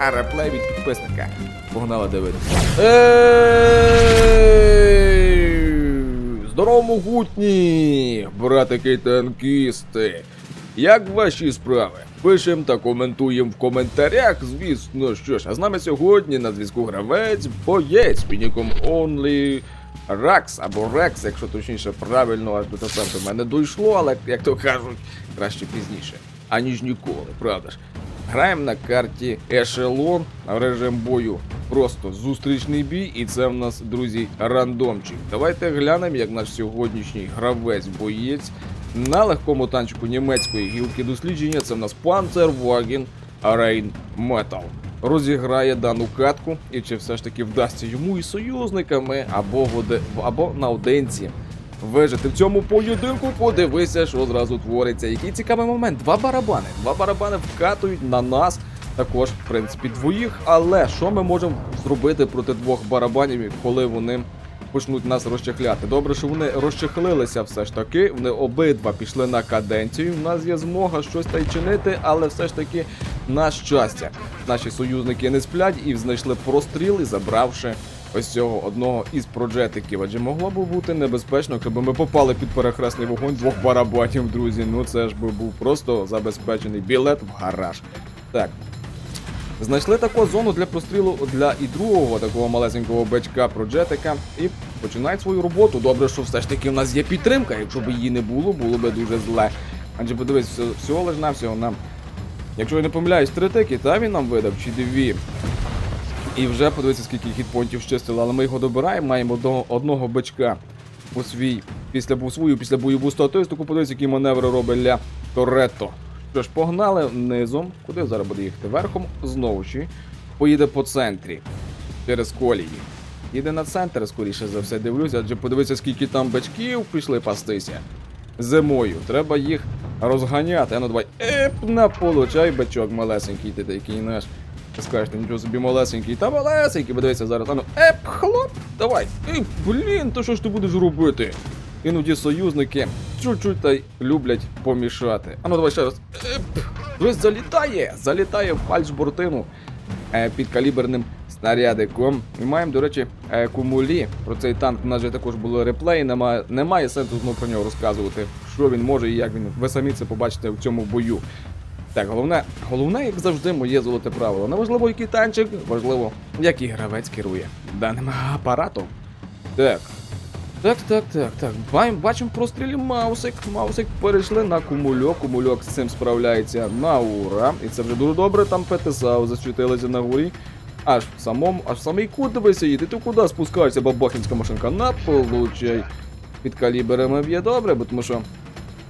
а від підписника. Погнали дивитися. Здорово, могутні, братики танкісти. Як ваші справи? Пишем та коментуємо в коментарях, звісно, що ж. А з нами сьогодні на зв'язку гравець, боєць під ніком Only Rax або Rex, якщо точніше правильно, аж до того до мене дійшло, але як то кажуть, краще пізніше, аніж ніколи, правда ж. Граємо на карті Ешелон, режим бою просто зустрічний бій, і це в нас, друзі, рандомчик. Давайте глянемо, як наш сьогоднішній гравець-боєць на легкому танчику німецької гілки дослідження. Це в нас Panzerwagen Rain Metal. Розіграє дану катку, і чи все ж таки вдасться йому і союзниками або, воде, або наодинці вижити в цьому поєдинку. Подивися, що зразу твориться. Який цікавий момент. Два барабани. Два барабани вкатують на нас. Також, в принципі, двоїх. Але що ми можемо зробити проти двох барабанів, коли вони почнуть нас розчехляти? Добре, що вони розчехлилися все ж таки. Вони обидва пішли на каденцію. У нас є змога щось та й чинити, але все ж таки, на щастя, наші союзники не сплять і знайшли простріл і забравши ось цього одного із проджетиків. Адже могло б бути небезпечно, якщо ми попали під перехресний вогонь двох барабанів, друзі. Ну це ж би був просто забезпечений білет в гараж. Так. Знайшли таку зону для прострілу для і другого такого малесенького бачка проджетика і починають свою роботу. Добре, що все ж таки в нас є підтримка. Якщо б її не було, було б дуже зле. Адже подивись, всього лиш навсього нам. Якщо я не помиляюсь, три тики, та він нам видав, чи дві. І вже подивіться, скільки хітпонтів щистили, але ми його добираємо, маємо одного, одного бичка у свій після свою після бойову статистику. Подивіться, які маневри робить Ля Торетто. Що ж, погнали низом. Куди зараз буде їхати? Верхом знову ж. Поїде по центрі через колії. Їде на центр, скоріше за все, дивлюся, адже подивіться, скільки там бичків пішли пастися. Зимою. Треба їх розганяти. А ну давай. Еп, на получай бичок малесенький, ти такий наш. Ти скажеш, ти нічого собі малесенький, та малесенький, подивися зараз. Ану, еп, хлоп, давай. Ей, блін, то що ж ти будеш робити? Іноді союзники чуть-чуть та й люблять помішати. Ану, давай ще раз. Еп, дивись, залітає! Залітає в фальшбортину е, підкаліберним снарядиком. І маємо, до речі, е, кумулі. Про цей танк у нас же також були реплеї. Немає, немає сенсу знову про нього розказувати, що він може і як він. Ви самі це побачите в цьому бою. Так, головне, головне, як завжди, моє золоте правило. Неважливо, який танчик, важливо, який гравець керує даним апаратом. Так. Так, так, так, так. Бачимо прострілі Маусик. Маусик перейшли на кумульок. Кумульок з цим справляється на ура. І це вже дуже добре. Там ПТСАУ засвітилися на горі. Аж в самому, аж в самий кут дивися, їде. Ти куди спускаєшся, бабахінська машинка? На получай. Під калібрами б'є добре, бо тому що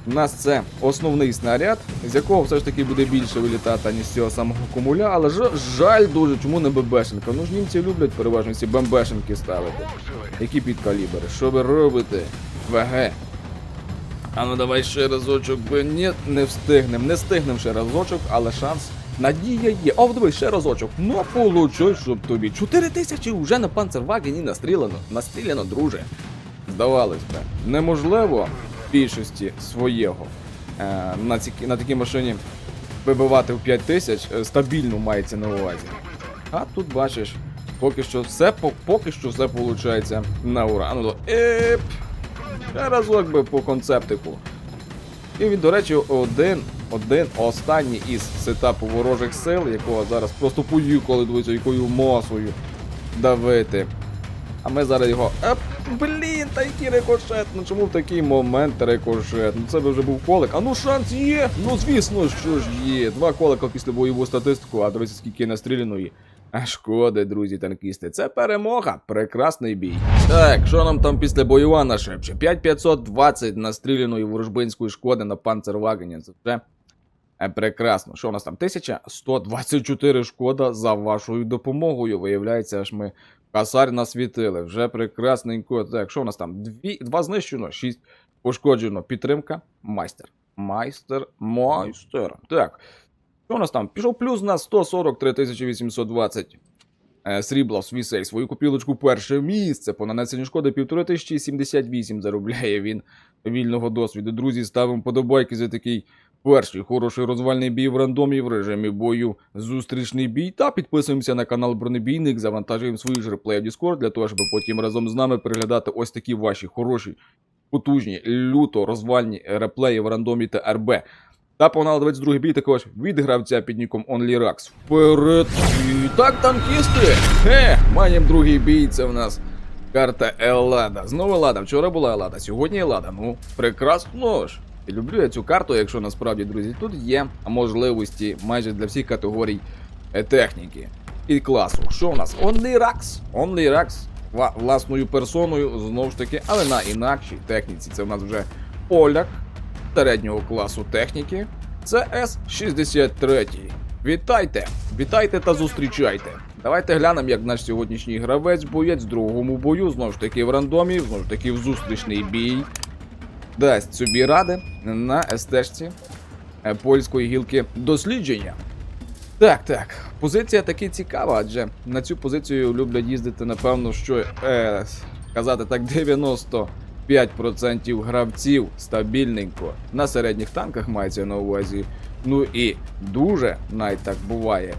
у нас це основний снаряд, з якого все ж таки буде більше вилітати, ніж з цього самого кумуля, але ж, жаль дуже, чому не ББшенка. Ну ж німці люблять переважно ці бомбешенки ставити. Які під калібри? Що ви робите? ВГ. А ну давай ще разочок, ні, не встигнем, не встигнем ще разочок, але шанс. Надія є. О, дивись, ще разочок. Ну, получай, щоб тобі. Чотири тисячі вже на панцервагені настріляно. Настріляно, друже. Здавалось би, неможливо більшості своєго е, на, ці, на такій машині вибивати в 5 тисяч е, стабільно мається на увазі. А тут бачиш, поки що все по- поки що все виходить на ура. Ну, еп, разок би по концептику. І він, до речі, один, один останній із сетапу ворожих сил, якого зараз просто поїхали, дивіться, якою масою давити. А ми зараз його. Еп, блін, та який рикошет. Ну чому в такий момент рикошет? Ну це би вже був колик. А ну шанс є! Ну звісно, що ж є. Два колика після бойову статистику, а дивіться, скільки настріляної. А шкода, друзі танкісти, це перемога, прекрасний бій. Так, що нам там після бойова нашепче? 5520 настріляної ворожбинської шкоди на панцервагені. Це вже е, прекрасно. Що у нас там? 1124 шкода за вашою допомогою. Виявляється, аж ми касарь насвітили. Вже прекрасненько. Так, що у нас там? Дві, два знищено, 6 пошкоджено. Підтримка, майстер. Майстер, майстер. Так. Що у нас там? Пішов плюс на 143 820 е, срібла в свій сейф. Свою купілочку перше місце. По нанесенню шкоди 1578 заробляє він вільного досвіду. Друзі, ставимо подобайки за такий Перший хороший розвальний бій в рандомі в режимі бою, зустрічний бій та підписуємося на канал Бронебійник, завантажуємо свої ж реплеї в Discord для того, щоб потім разом з нами переглядати ось такі ваші хороші, потужні, люто розвальні реплеї в рандомі та РБ. Та погнали 22 бій також від гравця під ніком OnlyRax. Вперед! Так, танкісти! Хе, маємо другий бій, це в нас карта Еллада. Знову Еллада. Вчора була Еллада, сьогодні Еллада. Ну, прекрасно ж. Люблю я цю карту, якщо насправді, друзі, тут є можливості майже для всіх категорій е, техніки і класу. Що у нас? OnlyRax. OnlyRax Ва- власною персоною, знову ж таки, але на інакшій техніці. Це в нас вже поляк середнього класу техніки. Це С-63. Вітайте! Вітайте та зустрічайте! Давайте глянемо, як наш сьогоднішній гравець боєць в другому бою, знову ж таки в рандомі, знову ж таки в зустрічний бій. Дасть собі ради на естежці е, польської гілки дослідження. Так, так. Позиція таки цікава, адже на цю позицію люблять їздити, напевно, що е, казати так, 95% гравців стабільненько на середніх танках мається на увазі. Ну і дуже навіть так буває.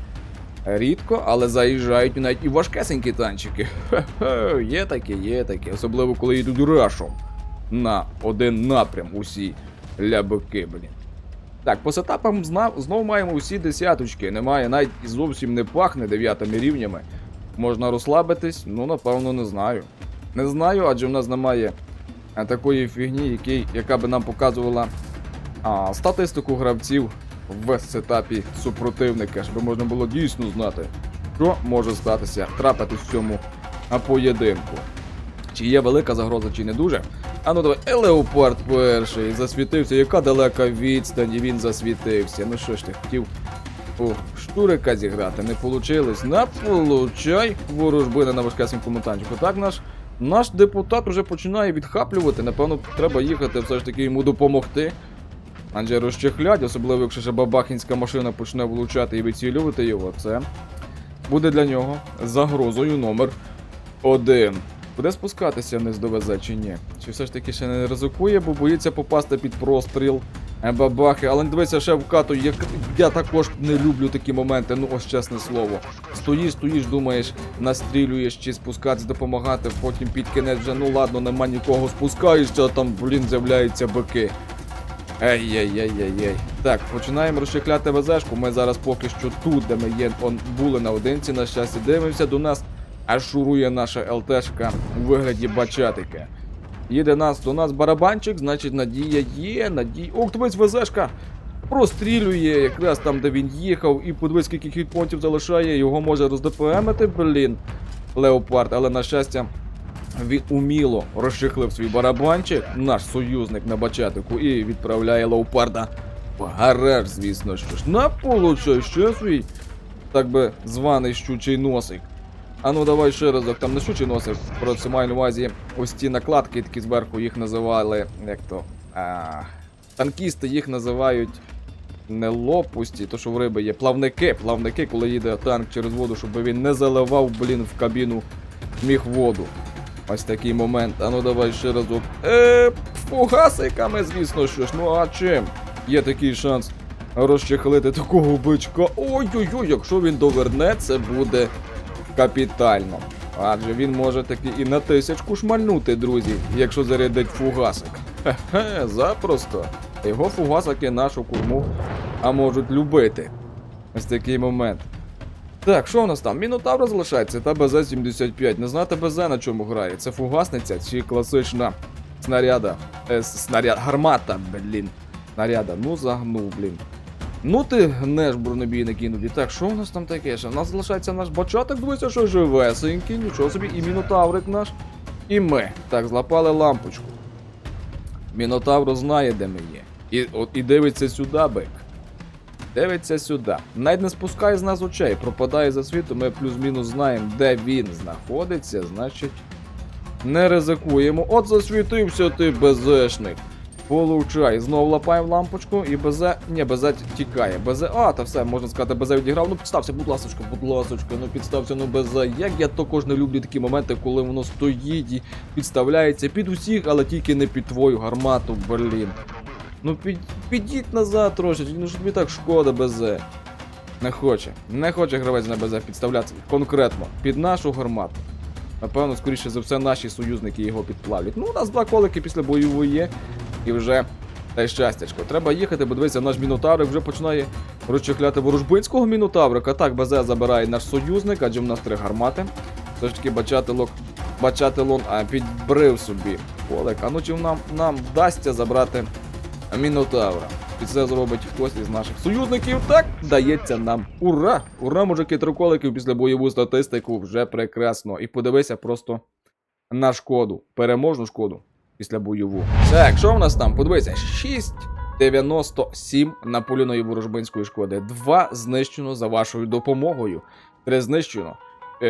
Рідко, але заїжджають навіть і важкесенькі танчики. Є таке, є таке. Особливо коли йдуть рашом на один напрям усі лябики, блін. Так, по сетапам знову маємо усі десяточки. Немає, навіть і зовсім не пахне дев'ятими рівнями. Можна розслабитись? Ну, напевно, не знаю. Не знаю, адже в нас немає такої фігні, який, яка би нам показувала а, статистику гравців в сетапі супротивника, щоб можна було дійсно знати, що може статися, трапитись в цьому поєдинку. Чи є велика загроза, чи не дуже. А ну давай, е, Леопард перший засвітився. Яка далека відстань, і він засвітився. Ну що ж ти хотів у штурика зіграти? Не получилось. На получай ворожбина на важкесенькому танчику. Так наш наш депутат уже починає відхаплювати. Напевно, треба їхати все ж таки йому допомогти. Адже розчехлять, особливо якщо ще бабахінська машина почне влучати і вицілювати його, це буде для нього загрозою номер один. Буде спускатися вниз до ВЗ чи ні? Чи все ж таки ще не ризикує, бо боїться попасти під простріл бабахи. Але дивися ще в кату, як я також не люблю такі моменти, ну ось чесне слово. Стоїш, стоїш, думаєш, настрілюєш чи спускатись, допомагати, потім під кінець вже ну ладно, нема нікого, спускаєшся, там, блін, з'являються бики. Ей-ей-ей-ей-ей. Так, починаємо розчехляти ВЗшку. Ми зараз поки що тут, де ми є, он, були наодинці, на щастя, дивимося до нас. Аж шурує наша ЛТшка у вигляді бачатика. Їде нас до нас барабанчик, значить надія є, надія. Ох, дивись, ВЗшка! Прострілює якраз там, де він їхав, і подивись, скільки хітпонтів залишає, його може роздпмити, блін. Леопард, але на щастя, він уміло розчехлив свій барабанчик, наш союзник на бачатику, і відправляє леопарда в гараж, звісно що ж. На получай ще свій, так би званий щучий носик. А ну давай ще разок, там не щучий носик, просто маю на увазі ось ці накладки, такі зверху їх називали, як то. А, танкісти їх називають не лопусті, то що в риби є плавники. Плавники, коли їде танк через воду, щоб він не заливав, блін, в кабіну міг воду. Ось такий момент. А ну давай ще разок. Е, фугасиками, звісно що ж. Ну а чим? Є такий шанс розчехлити такого бичка. Ой-ой-ой, якщо він доверне, це буде капітально. Адже він може таки і на тисячку шмальнути, друзі, якщо зарядить фугасик. Хе-хе, запросто. Його фугасики нашу курму, а можуть любити. Ось такий момент. Так, що у нас там? Мінотавр залишається та БЗ-75. Не знати БЗ на чому грає. Це фугасниця чи класична снаряда. Е, снаряд. Гармата, блін. Снаряда. Ну загнув, блін. Ну ти гнеш бронебійник іноді. Так, що у нас там таке? Ще? У нас залишається наш бачатик, дивися, що живесенький, нічого собі, і мінотаврик наш. І ми. Так, злапали лампочку. Мінотавр знає, де ми є. І, от, і дивиться сюди, бик. Дивиться сюди. Навіть не спускає з нас очей, пропадає за світу, ми плюс-мінус знаємо, де він знаходиться, значить. Не ризикуємо. От засвітився ти безешник. Получай, знов лапаємо лампочку і БЗ. Ні, БЗ тікає. БЗ. А, та все, можна сказати, БЗ відіграв. Ну підстався, будь ласочка, будь ласочка, ну підстався, ну БЗ. Як я також не люблю такі моменти, коли воно стоїть і підставляється під усіх, але тільки не під твою гармату, блін. Ну під, підіть назад трошечки, ну що тобі так шкода БЗ. Не хоче. Не хоче гравець на БЗ підставлятися конкретно під нашу гармату. Напевно, скоріше за все, наші союзники його підплавлять. Ну, у нас два колики після бойової. І вже та й щастячко. Треба їхати, бо дивися, наш мінотаврик вже починає розчехляти ворожбинського мінотаврика. Так, БЗ забирає наш союзник, адже в нас три гармати. Все ж таки бачателок, бачателон а, підбрив собі колик. А ну чи нам, нам вдасться забрати мінотавра? І це зробить хтось із наших союзників. Так, дається нам. Ура! Ура, мужики, триколиків після бойову статистику вже прекрасно. І подивися просто на шкоду. Переможну шкоду після бойову. Так, що в нас там? Подивися, 6,97 наполіної ворожбинської шкоди. Два знищено за вашою допомогою. Три знищено.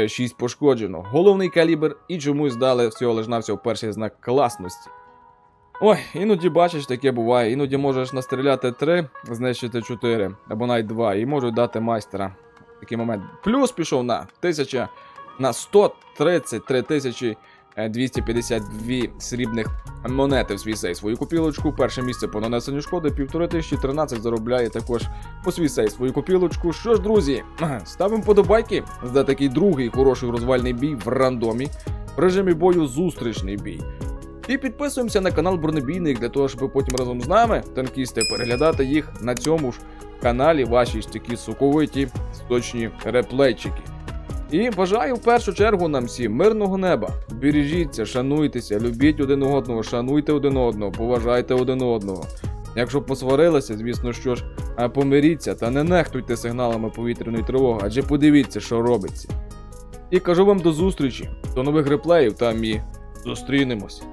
6 пошкоджено. Головний калібр і чомусь дали всього лиш навсього перший знак класності. Ой, іноді бачиш, таке буває. Іноді можеш настріляти 3, знищити 4, або навіть 2, і можуть дати майстера. Такий момент. Плюс пішов на 1000, на 133 тисячі е, 252 срібних монети в свій сейф. Свою копілочку. Перше місце по нанесенню шкоди, 1513 заробляє також по свій сейф свою копілочку. Що ж, друзі, ставимо подобайки за такий другий хороший розвальний бій в рандомі. В режимі бою зустрічний бій. І підписуємося на канал Бронебійник для того, щоб потім разом з нами, танкісти, переглядати їх на цьому ж каналі, ваші ж такі соковиті, сточні реплейчики. І бажаю в першу чергу нам всім мирного неба. Бережіться, шануйтеся, любіть один одного, шануйте один одного, поважайте один одного. Якщо посварилися, звісно, що ж, а помиріться та не нехтуйте сигналами повітряної тривоги, адже подивіться, що робиться. І кажу вам до зустрічі, до нових реплеїв та мі. зустрінемось.